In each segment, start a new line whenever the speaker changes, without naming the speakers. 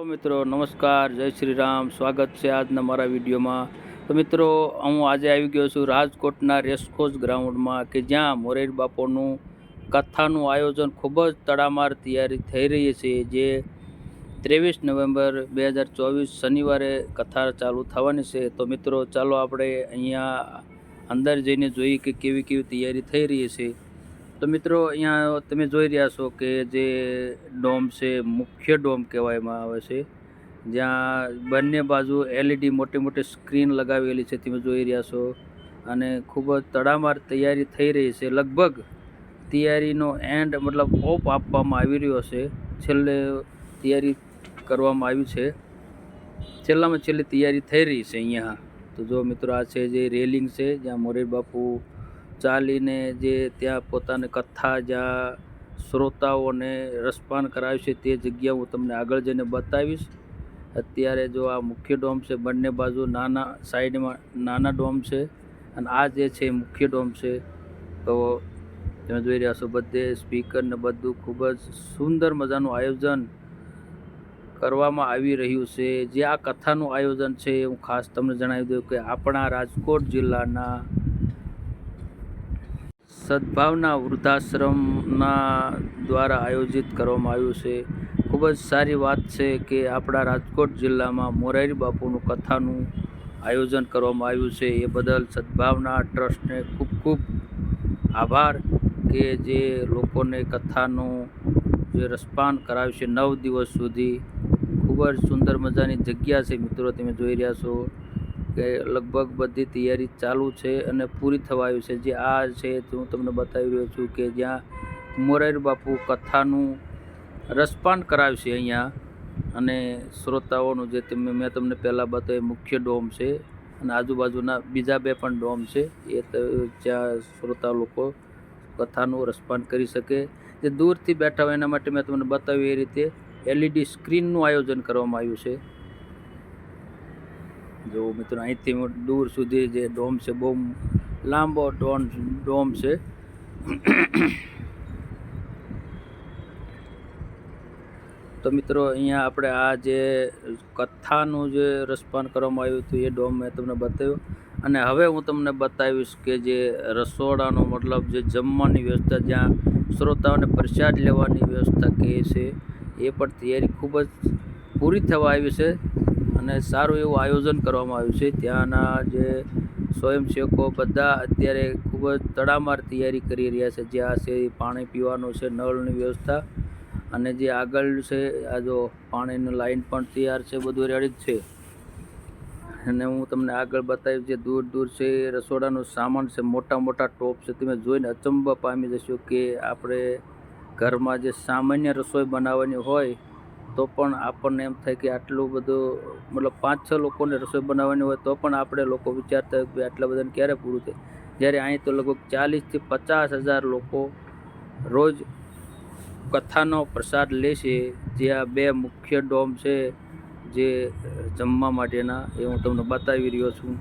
મિત્રો, નમસ્કાર, જય શ્રી રામ સ્વાગત છે આજના મારા વિડીયોમાં. તો મિત્રો, હું આજે આવી ગયો છું રાજકોટના રેસકોર્સ ગ્રાઉન્ડમાં, કે જ્યાં મોરેર બાપોનું કથાનું આયોજન ખૂબ જ તડામાર તૈયારી થઈ રહી છે, જે ત્રેવીસ નવેમ્બર બે હજાર ચોવીસ શનિવારે કથા ચાલુ થવાની છે. તો મિત્રો, ચાલો આપણે અહીંયા અંદર જઈને જોઈએ કે કેવી કેવી તૈયારી થઈ રહી છે. તો મિત્રો અહીંયા તમે જોઈ રહ્યા છો કે જે ડોમ છે, મુખ્ય ડોમ કહેવામાં આવે છે, જ્યાં બંને બાજુ એલઈડી મોટી મોટી સ્ક્રીન લગાવેલી છે તમે જોઈ રહ્યા છો. અને ખૂબ જ તડામાર તૈયારી થઈ રહી છે. લગભગ તૈયારીનો એન્ડ મતલબ ઓપ આપવામાં આવી રહ્યો છે. છેલ્લે તૈયારી કરવામાં આવી છે. છેલ્લામાં છેલ્લી તૈયારી થઈ રહી છે અહીંયા. તો જો મિત્રો આ છે જે રેલિંગ છે, જ્યાં મોરેર બાપુ ચાલીને જે ત્યાં પોતાની કથા જ્યાં શ્રોતાઓને રસપાન કરાવ્યું છે તે જગ્યા હું તમને આગળ જઈને બતાવીશ. અત્યારે જો આ મુખ્ય ડોમ છે, બંને બાજુ નાના સાઈડમાં નાના ડોમ છે અને આ જે છે મુખ્ય ડોમ છે. તો તમે જોઈ રહ્યા છો બધે સ્પીકર ને બધું ખૂબ જ સુંદર મજાનું આયોજન કરવામાં આવી રહ્યું છે. જે આ કથાનું આયોજન છે હું ખાસ તમને જણાવી દઉં કે આપણા રાજકોટ જિલ્લાના સદભાવના વૃદ્ધાશ્રમના દ્વારા આયોજિત કરવામાં આવ્યું છે. ખૂબ જ સારી વાત છે કે આપણા રાજકોટ જિલ્લામાં મોરારી બાપુનું કથાનું આયોજન કરવામાં આવ્યું છે. એ બદલ સદભાવના ટ્રસ્ટને ખૂબ ખૂબ આભાર કે જે લોકોને કથાનું જે રસપાન કરાવ્યું છે નવ દિવસ સુધી. ખૂબ જ સુંદર મજાની જગ્યા છે મિત્રો, તમે જોઈ રહ્યા છો. કે લગભગ બધી તૈયારી ચાલુ છે અને પૂરી થવા આવી છે. જે આ છે તે હું તમને બતાવી રહ્યો છું કે જ્યાં મોરારી બાપુ કથાનું રસપાન કરાવશે અહીંયા અને શ્રોતાઓનું જે તમે મેં તમને પહેલાં બતાવ્યું, મુખ્ય ડોમ છે અને આજુબાજુના બીજા બે પણ ડોમ છે, એ જ્યાં શ્રોતા લોકો કથાનું રસપાન કરી શકે. જે દૂરથી બેઠા હોય એના માટે મેં તમને બતાવ્યું એ રીતે એલઈડી સ્ક્રીનનું આયોજન કરવામાં આવ્યું છે. જો મિત્રો, અહીંથી દૂર સુધી જે ડોમ છે, બહુ લાંબો ડોમ ડોમ છે. તો મિત્રો, અહીંયા આપણે આ જે કથાનું જે રસપાન કરવામાં આવ્યું હતું, એ ડોમ મેં તમને બતાવ્યું. અને હવે હું તમને બતાવીશ કે જે રસોડાનો મતલબ, જે જમવાની વ્યવસ્થા, જ્યાં શ્રોતાઓને પ્રસાદ લેવાની વ્યવસ્થા કહે છે, એ પણ તૈયારી ખૂબ જ પૂરી થવા આવી છે. અને સારું એવું આયોજન કરવામાં આવ્યું છે. ત્યાંના જે સ્વયંસેવકો બધા અત્યારે ખૂબ જ તડામાર તૈયારી કરી રહ્યા છે. જ્યાં છે પાણી પીવાનું છે, નળની વ્યવસ્થા અને જે આગળ છે, આ જો પાણીની લાઈન પણ તૈયાર છે, બધું રેડી જ છે. અને હું તમને આગળ બતાવીશ જે દૂર દૂર છે રસોડાનો સામાન છે, મોટા મોટા ટોપ છે. તમે જોઈને અચંબા પામી જશો કે આપણે ઘરમાં જે સામાન્ય રસોઈ બનાવવાની હોય તો પણ આપણને એમ થાય કે આટલું બધું, મતલબ પાંચ છ લોકોને રસોઈ બનાવવાની હોય તો પણ આપણે લોકો વિચારતા હોય કે આટલા બધાને ક્યારે પૂરું થાય. જ્યારે અહીં તો લગભગ ચાલીસથી પચાસ હજાર લોકો રોજ કથાનો પ્રસાદ લે છે, જે આ બે મુખ્ય ડોમ છે, જે જમવા માટેના, એ હું તમને બતાવી રહ્યો છું.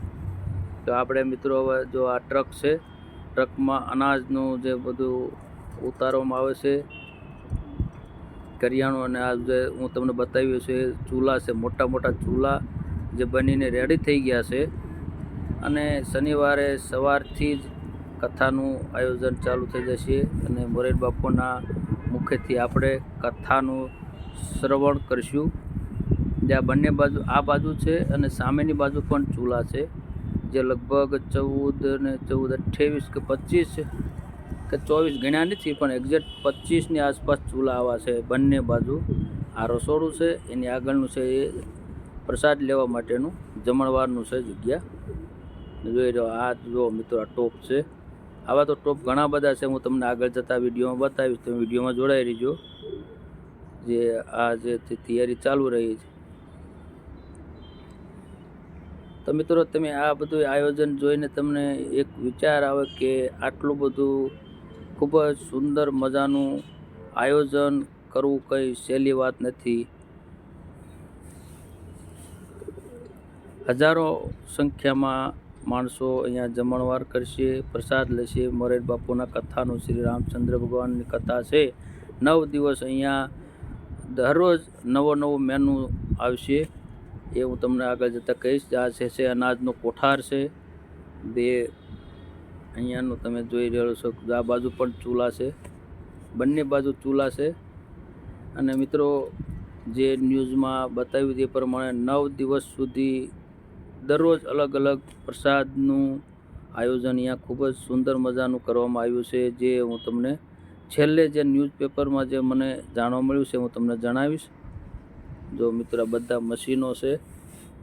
તો આપણે મિત્રો હવે જો આ ટ્રક છે, ટ્રકમાં અનાજનું જે બધું ઉતારવામાં આવે છે કરિયાણું અને આ જે હું તમને બતાવ્યું છે, ચૂલા છે, મોટા મોટા ચૂલા જે બનીને રેડી થઈ ગયા છે. અને શનિવારે સવારથી જ કથાનું આયોજન ચાલુ થઈ જશે અને મોરેર બાપુના મુખેથી આપણે કથાનું શ્રવણ કરીશું. જ્યાં બંને બાજુ, આ બાજુ છે અને સામેની બાજુ પણ ચૂલા છે. જે લગભગ ચૌદ ને ચૌદ, અઠ્યાવીસ કે પચીસ કે ચોવીસ ગણ્યા નથી, પણ એક્ઝેક્ટ પચીસની આસપાસ ચૂલા આવા છે, બંને બાજુ આ રસોડું છે. એની આગળનું છે એ પ્રસાદ લેવા માટેનું જમણવારનું છે જગ્યા. જોઈ રહ્યો, આ જો મિત્રો, આ ટોપ છે. આવા તો ટોપ ઘણા બધા છે, હું તમને આગળ જતા વિડીયોમાં બતાવીશ. તમે વિડીયોમાં જોડાઈ રહીજો. જે આ જે તૈયારી ચાલુ રહી છે. તો મિત્રો, તમે આ બધું આયોજન જોઈને તમને એક વિચાર આવે કે આટલું બધું ખૂબ જ સુંદર મજાનું આયોજન કરવું કંઈ સહેલી વાત નથી. હજારો સંખ્યામાં માણસો અહીંયા જમણવાર કરશે, પ્રસાદ લેશે. મોરેર બાપુના કથાનું શ્રી રામચંદ્ર ભગવાનની કથા છે. નવ દિવસ અહીંયા દરરોજ નવો નવો મેનુ આવશે. એ હું તમને આગળ જતાં કહીશ. આ છે અનાજનો કોઠાર છે. બે અહીંયાનું તમે જોઈ રહ્યો છો આ બાજુ પણ ચૂલા છે. બંને બાજુ ચૂલા છે. અને મિત્રો, જે ન્યૂઝમાં બતાવ્યું તે પ્રમાણે નવ દિવસ સુધી દરરોજ અલગ અલગ પ્રસાદનું આયોજન અહીંયા ખૂબ જ સુંદર મજાનું કરવામાં આવ્યું છે, જે હું તમને છેલ્લે જે ન્યૂઝપેપરમાં જે મને જાણવા મળ્યું છે, હું તમને જણાવીશ. જો મિત્રો, બધા મશીનો છે,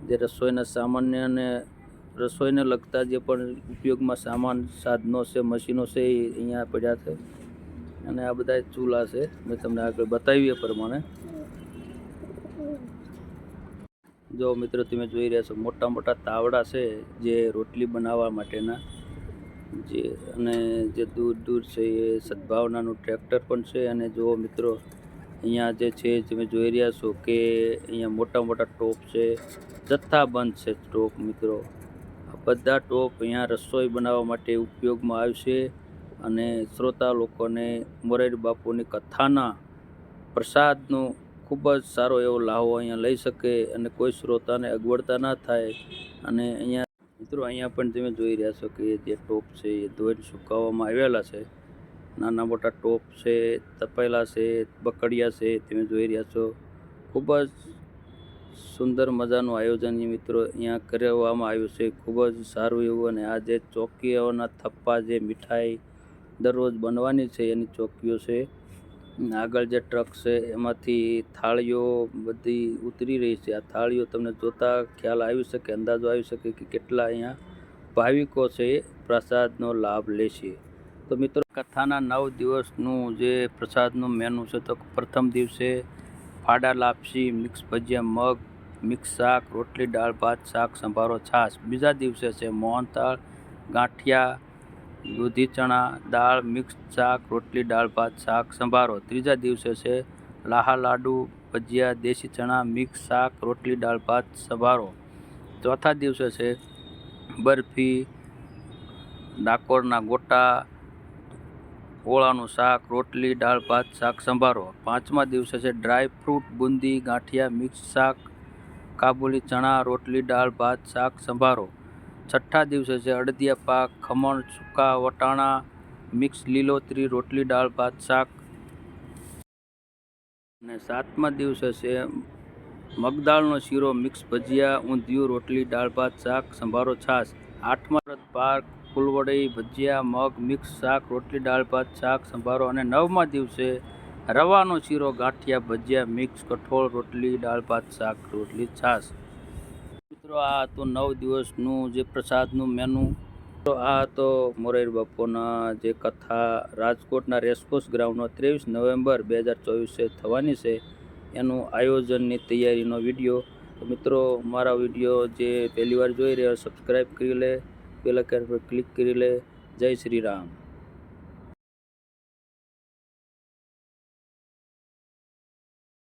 જે રસોઈના સામાન્ય અને રસોઈને લગતા જે પણ ઉપયોગમાં સામાન, સાધનો છે, મશીનો છે, એ અહીંયા પડ્યા છે. અને આ બધા ચૂલા છે. મેં તમને આગળ બતાવ્યું એ પ્રમાણે. જો મિત્રો તમે જોઈ રહ્યા છો, મોટા મોટા તાવડા છે જે રોટલી બનાવવા માટેના. જે અને જે દૂર દૂર છે એ સદભાવનાનું ટ્રેક્ટર પણ છે. અને જુઓ મિત્રો અહીંયા જે છે, તમે જોઈ રહ્યા છો કે અહીંયા મોટા મોટા ટોપ છે. જથ્થાબંધ છે ટોપ મિત્રો. બધા ટોપ અહીંયા રસોઈ બનાવવા માટે ઉપયોગમાં આવશે અને શ્રોતા લોકોને મોરારી બાપુની કથાના પ્રસાદનો ખૂબ જ સારો એવો લાહો અહીંયા લઈ શકે અને કોઈ શ્રોતાને અગવડતા ના થાય. અને અહીંયા મિત્રો અહીંયા પણ તમે જોઈ રહ્યા છો કે જે ટોપ છે એ ધોઈને સુકાવવામાં આવેલા છે. નાના મોટા ટોપ છે, તપેલા છે, બકડિયા છે, તમે જોઈ રહ્યા છો. ખૂબ જ સુંદર મજાનું આયોજન એ મિત્રો અહીંયા કરવામાં આવ્યું છે. ખૂબ જ સારું એવું અને આ જે ચોકીઓના થપ્પા, જે મીઠાઈ દરરોજ બનવાની છે એની ચોકીઓ છે. આગળ જે ટ્રક છે એમાંથી થાળીઓ બધી ઉતરી રહી છે. આ થાળીઓ તમને જોતા ખ્યાલ આવી શકે, અંદાજો આવી શકે કે કેટલા અહીંયા ભાવિકો છે પ્રસાદનો લાભ લેશે તો મિત્રો, કથાના નવ દિવસનું જે પ્રસાદનું મેનુ છે, તો પ્રથમ દિવસે ફાડા, લાપસી, મિક્સ ભજીયા, મગ, મિક્સ શાક, રોટલી, દાળ, ભાત, શાક, સંભારો, છાશ. બીજા દિવસે છે મોહનથાળ, ગાંઠિયા દૂધી ચણા દાળ, મિક્સ શાક, રોટલી, દાળ, ભાત, શાક, સંભારો. ત્રીજા દિવસે છે લાહા, લાડુ, ભજીયા, દેશી ચણા, મિક્સ શાક, રોટલી, દાળ, ભાત, સંભારો. ચોથા દિવસે છે બરફી, ડાકોરના ગોટા ઓળાનું શાક, રોટલી, દાળ, ભાત, શાક સંભારો. પાંચમા દિવસે છે ડ્રાય ફ્રૂટ, બુંદી, ગાંઠિયા, મિક્સ શાક, કાબુલી ચણા, રોટલી, દાળ, ભાત, શાક સંભારો. છઠ્ઠા દિવસે છે અડદિયા પાક, ખમણ, સૂકા વટાણા, મિક્સ લીલોતરી, રોટલી, દાળ, ભાત, શાક. અને સાતમા દિવસે છે મગદાળનો શીરો, મિક્સ ભજીયા, ઊંધિયું, રોટલી, દાળ, ભાત, શાક, સંભારો, છાશ. આઠમા વ્રત પાક ફૂલવડી, ભજીયા, મગ, મિક્સ શાક, રોટલી, દાળ ભાત, શાક, સંભારો અને નવમા દિવસે રવાનો શીરો, ગાંઠિયા, ભજીયા, મિક્સ, કઠોળ, રોટલી, દાળ ભાત, શાક, રોટલી, છાશ. મિત્રો, આ હતો નવ દિવસનું જે પ્રસાદનું મેનુ તો આ હતો મોરારી બાપુના જે કથા રાજકોટના રેસકોર્સ ગ્રાઉન્ડમાં ત્રેવીસ નવેમ્બર બે હજાર ચોવીસે થવાની છે. એનું આયોજનની તૈયારીનો વીડિયો. મિત્રો, મારા વીડિયો જે પહેલી વાર જોઈ રહ્યા સબસ્ક્રાઈબ કરી લે. પેલા ક્યાર પર ક્લિક કરી લે. જય શ્રી રામ.